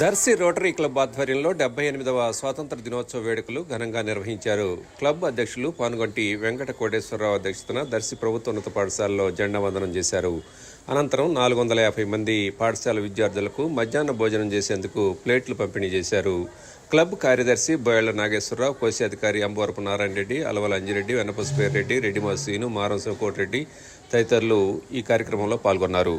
Darsi rotary club ఆధ్వర్యంలో డెబ్బై ఎనిమిదవ స్వాతంత్ర దినోత్సవ వేడుకలు ఘనంగా నిర్వహించారు. క్లబ్ అధ్యక్షులు పానుగొంటి వెంకట కోటేశ్వరరావు అధ్యక్షతన దర్శి ప్రభుత్వోన్నత పాఠశాలలో జెండా వందనం చేశారు. అనంతరం నాలుగు వందల యాభై మంది పాఠశాల విద్యార్థులకు మధ్యాహ్న భోజనం చేసేందుకు ప్లేట్లు పంపిణీ చేశారు. క్లబ్ కార్యదర్శి బోయళ్ళ నాగేశ్వరరావు కోశాధికారి అంబవరపు నారాయణ రెడ్డి అలవల అంజిరెడ్డి వెన్నపసుపేరెడ్డి రెడ్డి రెడ్డిమాస్ మారం శివకోటిరెడ్డి తదితరులు ఈ కార్యక్రమంలో పాల్గొన్నారు.